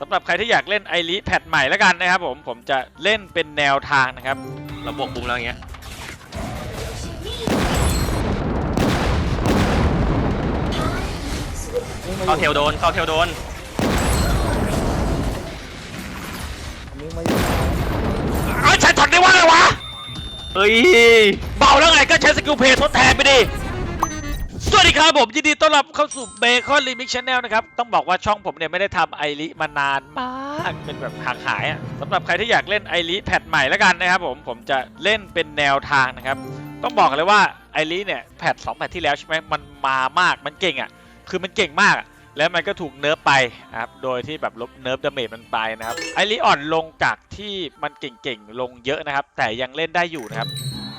สำหรับใครที่อยากเล่นไอริแพทใหม่แล้วกันนะครับผม ผมจะเล่นเป็นแนวทางนะครับ เราบวกบุ้งแล้วอย่างเงี้ยวิ่งมาเข้าอเทยู่ลโดนเข้าเทลโดนวิ่งมาอยู่เอ้ยใช้ถอดได้ว่าไงวะเฮ้ย เบาแล้วไงก็ใช้สกิลเพย์ทดแทนไปดิ สวัสดีครับผมยินดีต้อนรับเข้าสู่เบคอนลิมิ c ชแนลนะครับ ต้องบอกว่าช่องผมเนี่ยไม่ได้ทำไอริมานานมากเป็นแบบห่างหายอะสำหรับใครที่อยากเล่นไอริแพทใหม่แล้วกันนะครับผมผมจะเล่นเป็นแนวทางนะครับ ต้องบอกเลยว่าไอริเนี่ยแพทสองแพทที่แล้วใช่ไหมมันมามากมันเก่งอะคือมันเก่งมากแล้วมันก็ถูกเนิร์ฟไปนะครับโดยที่แบบลบเนิร์ฟดาเมจมันไปนะครับไอริอ่อนลงจากที่มันเก่งๆลงเยอะนะครับ แต่ยังเล่นได้อยู่นะครับ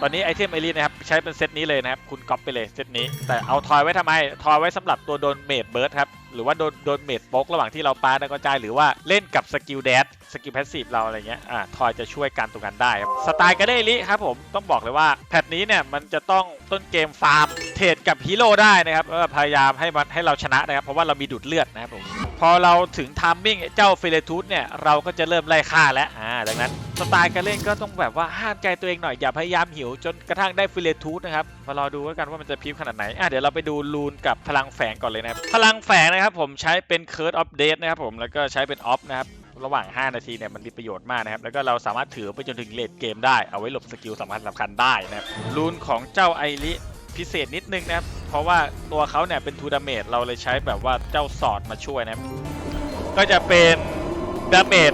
ตอนนี้ไอเทมไอรีนะครับใช้เป็นเซตนี้เลยนะครับคุณก๊อปไปเลยเซตนี้ แต่เอาทอยไว้ทำไม ทอยไว้สำหรับตัวโดนเมดเบิร์ดครับหรือว่าโดนโดนเมดโป๊กระหว่างที่เราปาดังกระจายหรือว่าเล่นกับสกิลแดดสกิลแพสซีฟเราอะไรเงี้ยอ่าทอยจะช่วยกันตรงนั้นได้ครับสไตล์กระเดลิครับผมต้องบอกเลยว่าแพทนี้เนี่ยมันจะต้องต้นเกมฟาร์มเทรดกับฮีโร่ได้นะครับพยายามให้มันให้เราชนะนะครับเพราะว่าเรามีดูดเลือดนะครับผม พอเราถึงทามมิ่งเจ้าเฟเลทูสเนี่ยเราก็จะเริ่มไล่ฆ่าแล้วอ่าดังนั้นสไตล์การเล่นก็ต้องแบบว่าห้ามใจตัวเองหน่อยอย่าพยายามหิวจนกระทั่งได้ฟิเลทูสนะครับมารอดูกันว่ามันจะพีคขนาดไหนอะเดี๋ยวเราไปดูลูนกับพลังแฝงก่อนเลยนะครับพลังแฝงนะครับผมใช้เป็นเคิร์ดออฟเดตนะครับผมแล้วก็ใช้เป็นออฟนะครับระหว่าง 5 นาทีเนี่ยมันมีประโยชน์มากนะครับ แล้วก็เราสามารถถือไปจนถึงเลดเกมได้ เอาไว้หลบสกิลสำคัญสำคัญได้นะครับลูนของเจ้าไอริ พิเศษนิดนึงนะครับ เพราะว่าตัวเขาเนี่ยเป็นทูดาเมจเราเลยใช้แบบว่าเจ้าสอดมาช่วยนะครับ ก็จะเป็นดาเมจ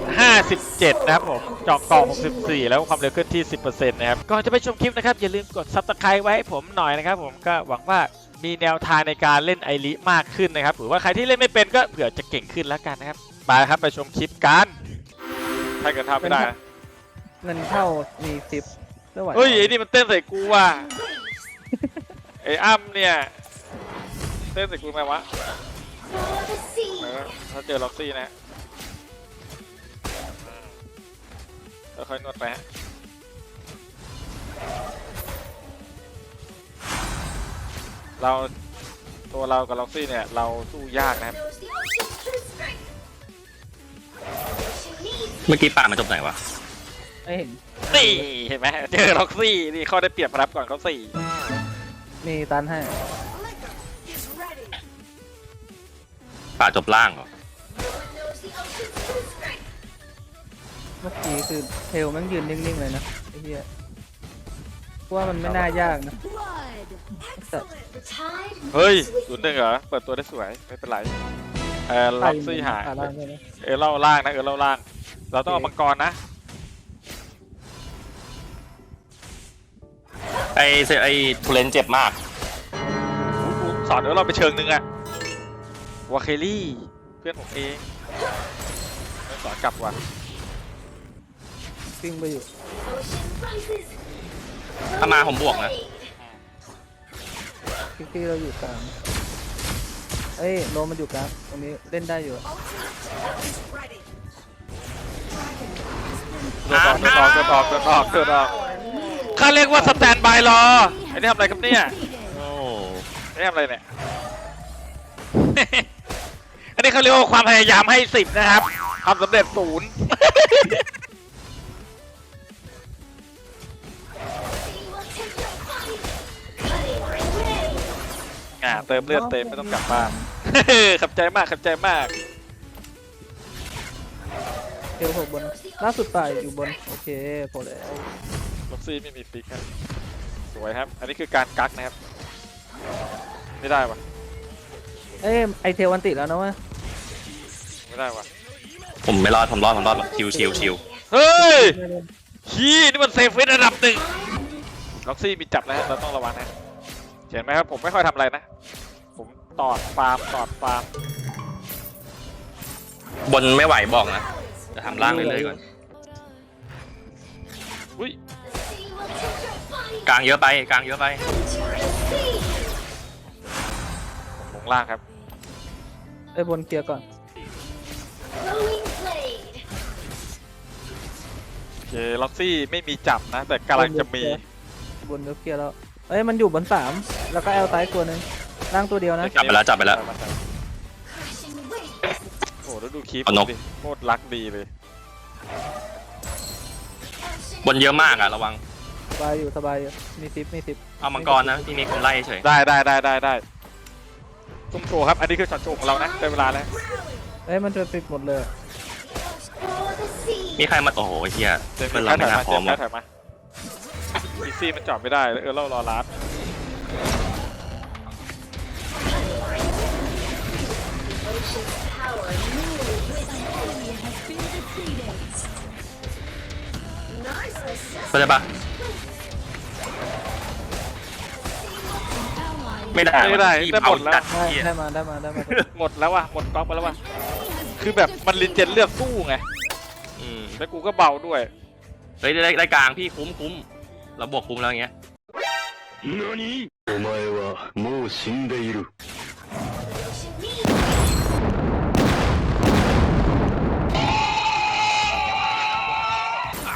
57 นะครับผมเจาะเกาะ64 แล้วความเร็วเคลื่อนที่ 10%นะครับ ก่อนจะไปชมคลิปนะครับ อย่าลืมกด subscribe ไว้ให้ผมหน่อยนะครับผมก็หวังว่ามีแนวทางในการเล่นไอริมากขึ้นนะครับ หรือว่าใครที่เล่นไม่เป็นก็เผื่อจะเก่งขึ้นแล้วกันนะครับ ไปครับไปชมคลิปกันถ้าเกิดทำไม่ได้นะเงินเข้ามีซิปไม่ไหวเฮ้ยไอ้นี่มันเต้นใส่กูว่ะ ไอ้อ้ำเนี่ยเต้นใส่กูไหมวะเออถ้าเจอล็อกซี่นะค่อยๆนวดไปฮะเราตัวเรากับล็อกซี่เนี่ย เราสู้ยากนะครับเมื่อกี้ป่ามันจบไหนวะ ไม่เห็น นี่เห็นไหมเจอล็อกซี่นี่เขาได้เปรียบรับก่อนเขาสี่ มีตันให้ ป่าจบล่างเหรอ เมื่อกี้คือเทลแม่งยืนนิ่งๆเลยนะไอ้เหี้ยกูว่ามันไม่น่ายากนะแต่เฮ้ยศูนย์หนึ่งเหรอ เปิดตัวได้สวย ไม่เป็นไร เออล็อกซี่หายขาล่างด้วยนะเออเล่าล่างนะ เออเล่าล่าง เราต้องเอามังกรนะ ไอเซไอทูเลนเจ็บมากกูสอนเออเราไปเชิงหนึ่งอะวาเคลี่เพื่อนผมเองไม่สอนกลับว่ะปิ้งไปอยู่ถ้ามาผมบวกนะคิกซี่เราอยู่กลางเอ้ยโลมันอยู่กลางตรงนี้เล่นได้อยู่เดินออกเดินออกเดินออกเดินออกเดิ นออกเขาเรียกว่าสแตนบายรอไอ้นี่ทำอะไรครับเนี่ยโอ้ไอ้นี่ทำอะไรเนี่ย อันนี้เขาเรียกว่าความพยายามให้สิบนะครับความสำเร็จศูนย์อ่าเติมเลือดเต็มไม่ต้องกลับบ้านขับใจมากขับใจมาก เทลหกบนล่าสุดป่ายอยู่บน โอเคพอแล้ว ล็อกซี่ไม่มีฟิกครับสวยครับ อันนี้คือการกักนะครับ ไม่ได้วะเอ้ยไอเทลวันติดแล้วนะเวะไม่ได้วะผมไม่รอดผมรอดผมรอดชิวชิวชิวเฮ้ยขี้นี่มันเซฟเวสระดับหนึ่งล็อกซี่มีจับนะฮะเราต้องระวังนะเห็นไหมครับผมไม่ค่อยทำอะไรนะ ผมตอดฟาร์มตอดฟาร์มบนไม่ไหวบอกนะจะทำล่างเลยเลยๆก่อนอุ้ย กลางเยอะไปกลางเยอะไปลงล่างครับไอ้ยบนเคลียร์ก่อนโอเคล็อกซี่ไม่มีจับนะ แต่กำลังจะมีบนเดี๋ยวเคลียร์แล้วเอ้ยมันอยู่บนสามแล้วก็แอลไตตัวหนึ่งล่างตัวเดียวนะจับไปแล้วจับไปแล้ว โอ้โหดูแล้วดูคลิปเอานก ดิโคตรรักดีเลย บนเยอะมากอะระวังส บายอยู่สบายอยู่มีซิปมีซิปเอามังกรนะพี่มีคนไล่เฉยได้ได้ได้ได้ได้ตุ้มโชว์ครับ อันนี้คือช็อตโชว์ของเรานะได้เวลาแล้ว เอ้ยมันจะปิดหมดเลยมีใครมาโอ้โหไอ้เฮียเจมส์เพื่อนเราถไม่อยน่ามาพเจร้อมมส์ถอยมาอีซี่มันจอดไม่ได้เออเรารอรัดเข้าใจปะ ไม่ได้ ไม่ได้ ที่ ได้หมดแล้ว จัด ได้ เฮีย ได้มาได้มาได้มา หมดแล้วว่ะหมดก๊อกไปแล้วว่ะคือแบบมันลินเจนเลือกสู้ไง อืม แล้วกูก็เบาด้วย เฮ้ยได้ได้กลางพี่คุ้มคุ้มเราบวกคุ้มแล้วอย่างเงี้ย お前はもう死んでいる。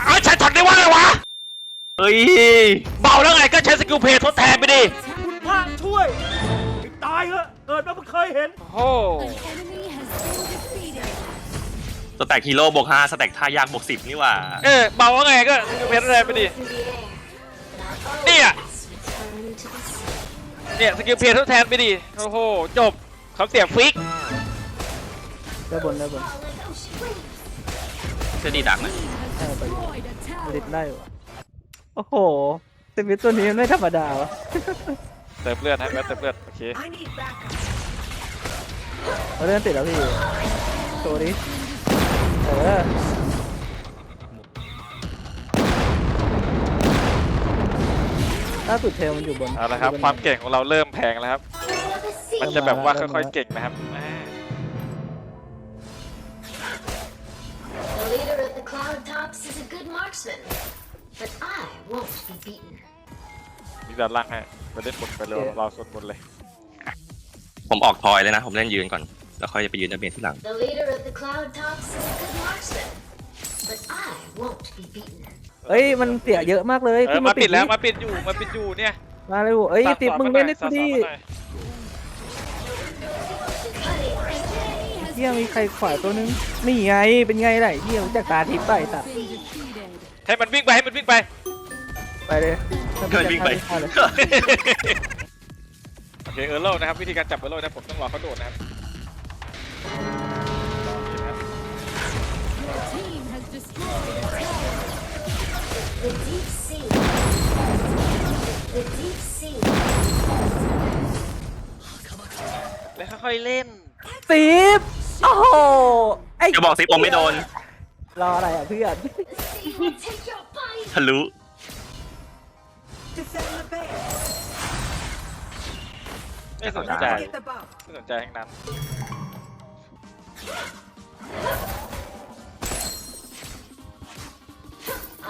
เอ้ยใช้ช็อตได้ว่าไงวะ เฮ้ย เบาแล้วไงก็ใช้สกิลเพย์ทดแทนไปดิ เหอะเกิดมาเพิ่งเคยเห็น โอ้สแต็กฮีโร่บวกห้าสแต็กท่ายากบวกสิบนี่หว่า เออเบาแล้วไงก็สกิลเพย์ทดแทนไปดิเนี่ยเนี่ยสกิลเพย์ทดแทนไปดิโอ้โหจบเขาเสียฟิกได้บนได้บนเสื้อดีดักหน่อยได้ไปอยู่ลิดได้อยู่โอ้โหเซมิตัวนี้มันไม่ธรรมดาวะ เติมเลือดให้แมทเติมเลือดโอเคเราเล่นติดแล้วพี่โชว์ดิเออล่าสุดเทลมันอยู่บนเอาละครับอยู่นความเก่งของเราเริ่มแพงแล้วครับ มันจะแบบว่าค่อยๆเก่งนะครับอ่า The leader of the cloud tops is a good marksman, but I won't be beaten. มีด้านล่างให้ไปเล่นบนไปเลยรอส่วนบนเลย ผมออกทอยเลยนะ ผมเล่นยืนก่อน แล้วค่อยไปยืนดับเบิลที่หลัง The leader of the cloud tops is a good marksman, but I won't be beaten. เอ้ยมันเสียเยอะมากเลยเออขึ้นมาปิดแล้วดิมาปิดอยู่มาปิดอยู่เนี่ยมาเลยเอ้ยติดมึงเล่นได้สอกูนดิมาหน่อยเฮียมีใครขวาตัวนึงนี่ไงเป็นไงไหนเฮียรู้จากตาทิพย์ไปตัดให้มันวิ่งไปให้มันวิ่งไปไปเลยเกินวิ่งไปถ้าเลยโอเคเออร์โลนะครับวิธีการจับเออร์โลนะผมต้องรอเขาโดดนะครับ The deep sea. The deep sea. แล้วค่อยๆเล่น สิบโอ้โหไอ้จะบอกสิผมไม่โดน รออะไรอะเพื่อน Sea will take your body. ทะลุ ไม่สนใจ ไม่สนใจทั้งนั้น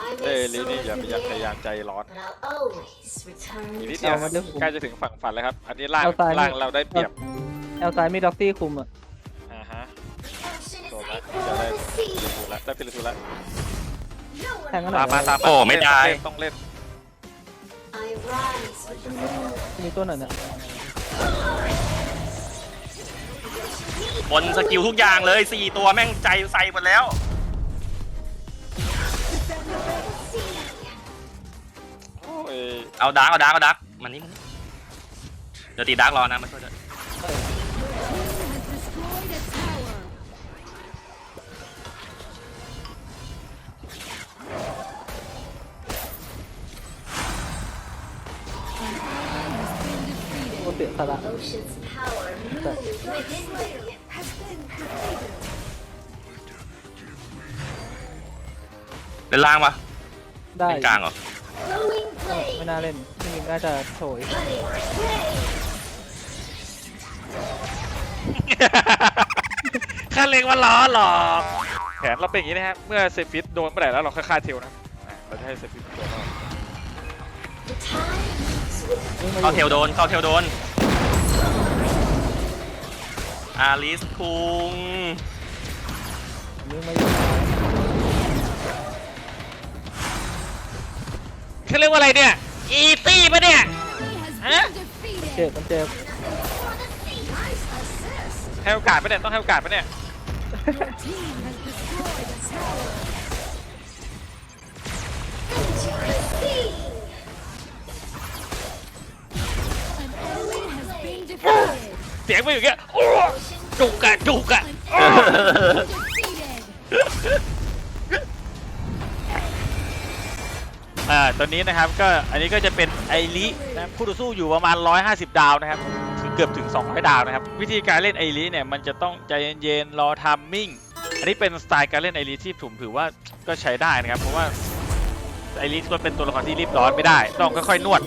I เอ้ย may ลินี่ soar อย่า through อย่า the พยายาม air, ใจร้อน but I'll always return อีกนิด to เดียวเอามาเรื่องใกล้จะถึงฝั่งฝันแล้วครับ อันนี้ล่างเอาซ้าย ล่างเราได้เปรียบแอลซ้ายมีด็อกซี่คุมอะอ่าฮะ Ocean โด is นแล้ว equal จะได้ to the ฟิลิ sea. ทูแล้วได้ฟิลิทูแล้ว No แทง one กันหน่ตาอมมายตามมาโอ้ไม่ได้ ต้องเล่น I rise with the moon. มีตัวไหนเนี่ย บนสกิลทุกอย่างเลยสี่ตัวแม่งใจใส่หมดแล้ว โอ้ยเอาดาร์กเอาดาร์กเอาดาร์กมันนี่มันเดี๋ยวตีดาร์กรอนะมาช่วยด้วย สียสละ Ocean's power moves within me. เล่นล่างปะได้เล่นกลางเหรอ Glowing ไม่ flame. น่าเล่นที่นี่น่าจะโฉย Cutting flame. ข้าเล็งว่าล้อหลอกแผนเราเป็นอย่างนี้นะครับ เมื่อเซฟิตโดนเมื่อไหร่แล้วเราค่อยฆ่าเทลนะอ่าเราจะให้เซฟิตโดนเรา The tides with เข้าเทลโดนเข้าเทลโดน อาริสคุงมึงมาอยู่เขาเรียกว่าอะไรเนี่ย อีตี้ปะเนี่ย ฮะ เจ็บมันเจ็บ for the sea. Nice assist. ให้โอกาสปะเนี่ย ต้องให้โอกาสปะเนี่ย เสียงไม่อยู่างเงี้ยโอ้ จุกอะจุกอะอ่าตอนนี้นะครับก็อันนี้ก็จะเป็นไอรินะครับคู่ต่อสู้อยู่ประมาณ 150 ดาวนะครับถึงเกือบถึง 200 ดาวนะครับ วิธีการเล่นไอริเนี่ยมันจะต้องใจเย็นๆรอทัมมิ่ง อันนี้เป็นสไตล์การเล่นไอริที่ผมถือว่าก็ใช้ได้นะครับ เพราะว่าไอริมันเป็นตัวละครที่รีบร้อนไม่ได้ ต้องค่อยๆนวด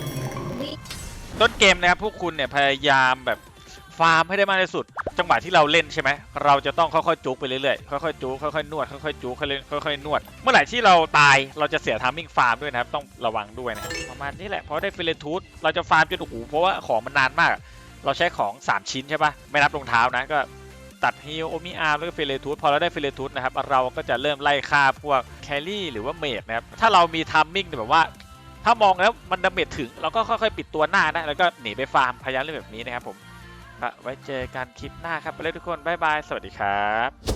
ต้นเกมนะครับพวกคุณเนี่ยพยายามแบบ ฟาร์มให้ได้มากที่สุด จังหวะที่เราเล่นใช่ไหมเราจะต้องค่อยๆจุกไปเรื่อยๆค่อยๆจุกค่อยๆนวดค่อยๆจุกค่อยๆค่อยๆนวด เมื่อไหร่ที่เราตายเราจะเสียทามมิ่งฟาร์มด้วยนะครับต้องระวังด้วยนะครับประมาณนี้แหละเพราะได้เฟรนทูธเราจะฟาร์มจนโอ้โหเพราะว่าของมันนานมาก เราใช้ของ 3 ชิ้นใช่ปะไม่นับรองเท้านะก็ตัดฮิลโอมิอาร์แล้วก็เฟรนทูธพอเราได้เฟรนทูธนะครับเราก็จะเริ่มไล่ฆ่าพวกแคลรี่หรือว่าเมดนะครับถ้าเรามีทามมิ่งแบบว่า ถ้ามองแล้วมันดาเมจถึงเราก็ค่อยๆ ปิดตัวหน้านะแล้วก็หนีไปฟาร์มพยายามเล่นแบบนี้นะครับผม ไว้เจอกันคลิปหน้าครับไปเลยทุกคนบ๊ายบาย สวัสดีครับ